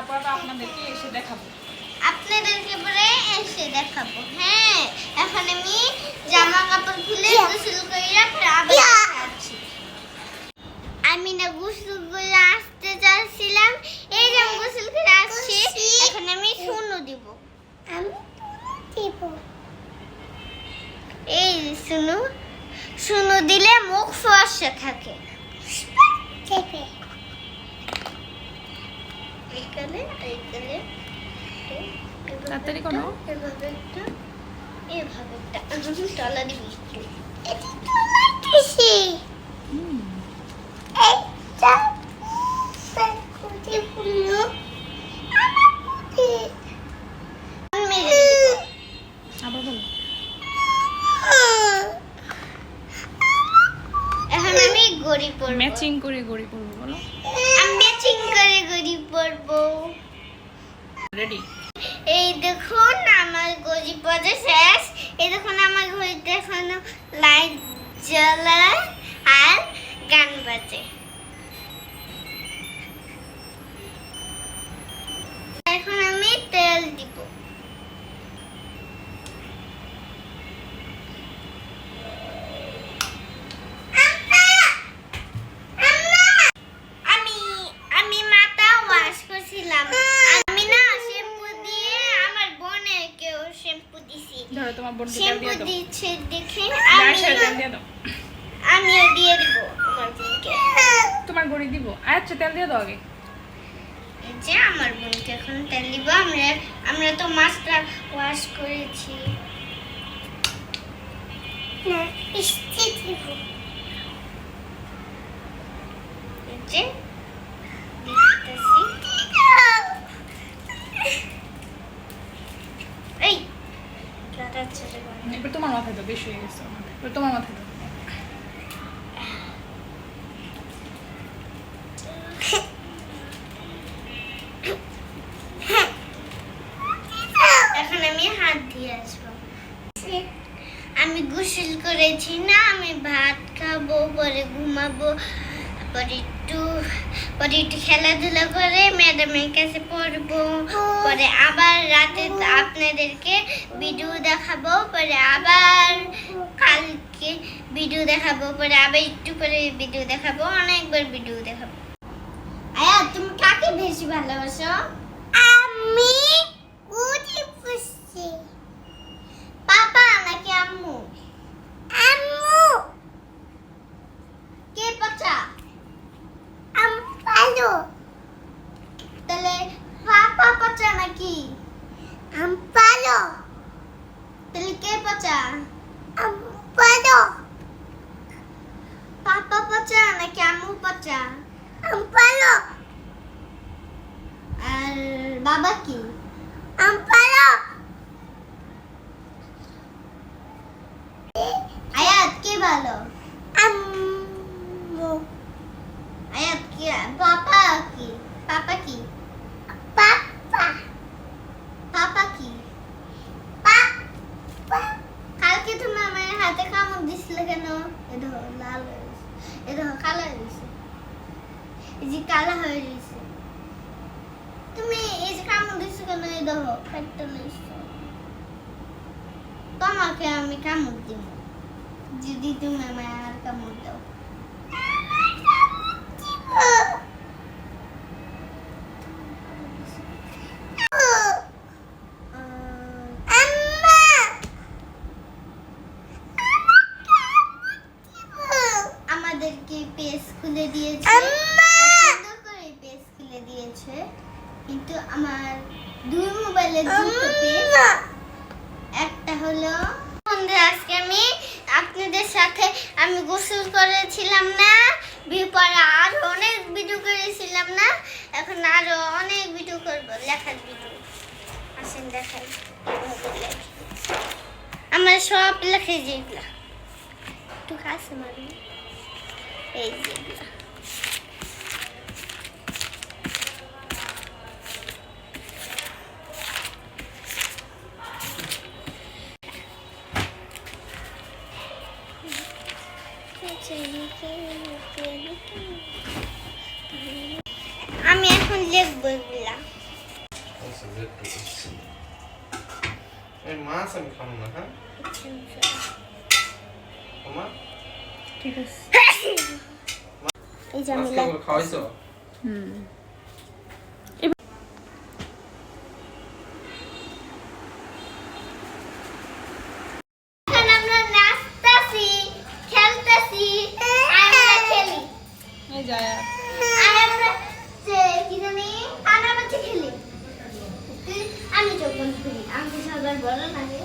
আপনাদেরকে এসে দেখাবো। হ্যাঁ এখন আমি জামা কাপড় গোসল আমি না গোসল করে আসতে যাচ্ছিলাম এই যে গোসল করে আসছি এখন আমি শূন্য দিব। এই শুনু শুনু দিলে মুখ ফর্সা থাকে। এইখানে এইখানে। তাড়াতাড়ি করো। এভাবে একটা এভাবে একটা। আমি তলা দিবি একটু এটা তলা দিছি এইটা এখন ম্যাচিং করে গড়ি পড়ব বলো। আমি ম্যাচিং করে গড়ি পরবো। রেডি এই দেখুন আমার গড়ি পরে শেষ। এই দেখুন আমার ঘড়িতে এখনও লাইট জ্বলায় ধরো তোমার বোনকে দিয়ে দাও। দিচ্ছে দেখে আমি আমি দিয়ে দিব তোমার বোনকে তোমার গড়ি দিব। আচ্ছা তেল দিয়ে দাও আগে। যে আমার বোনকে এখন তেল দিব। আমরা আমরা তো মাছটা ওয়াশ করেছি না ইস্তি দিব এই যে দিতেছি এই দাদা ছেড়ে দাও। এবার তোমার মাথায় দাও বেশি হয়ে গেছে। তোমার মাথায় আসব আমি গোসল করেছি না, আমি ভাত খাব, পরে ঘুমাবো পরে একটু পরে একটু খেলাধুলা করে ম্যাডামের কাছে পড়ব। পরে আবার রাতে আপনাদেরকে ভিডিও দেখাবো। পরে আবার কালকে ভিডিও দেখাবো। পরে আবার একটু পরে ভিডিও দেখাবো। অনেকবার ভিডিও দেখাবো। আয়া, তুমি কাকে বেশি ভালোবাসো আমি কুটি পুষছি পাপা নাকি আম্মু আম্মু কে পচা আম্পালো তাহলে পাপা পচা নাকি আম্পালো তাহলে কে পচা? আম্পালো পাপা পচা নাকি আম্মু পচা? আম্পালো আর বাবা কি? আম্পালো আয়াত কে ভালো আম্মু আয়াত কি পাপা কি পাপা কি পাপা পাপা কি পাপা কালকে তুমি আমার হাতে কামড় দিছিলে কেন এ দেখো লাল হয়ে গেছে এ দেখো কালো হয়ে গেছে এই যে কালো হয়ে গেছে তুমি এই যে কামড় দিছো কেন? এই দেখো, পেটটা লইছো। তোমাকে আমি কামড় দিব। যদি তুমি আমায় আর কামড় দাও আমাদেরকে পেজ খুলে দিয়েছে সুন্দর করে পেজ খুলে দিয়েছে। কিন্তু আমার দুই মোবাইলে দুটো পেজ একটা হলো আজকে আমি আপনাদের সাথে আমি গোসল করেছিলাম না পরে আরও অনেক ভিডিও করেছিলাম না এখন আরও অনেক ভিডিও করব। লেখার ভিডিও আসেন দেখাই আমার সব লেখে যেগুলা। একটু কাছে মারি এই যেগুলা। আমি এখন লিখব এগুলা এই মাছ আমি খাব না হ্যাঁ ঠিক আছে এই যে আমি খাওয়াইছো হুম corona.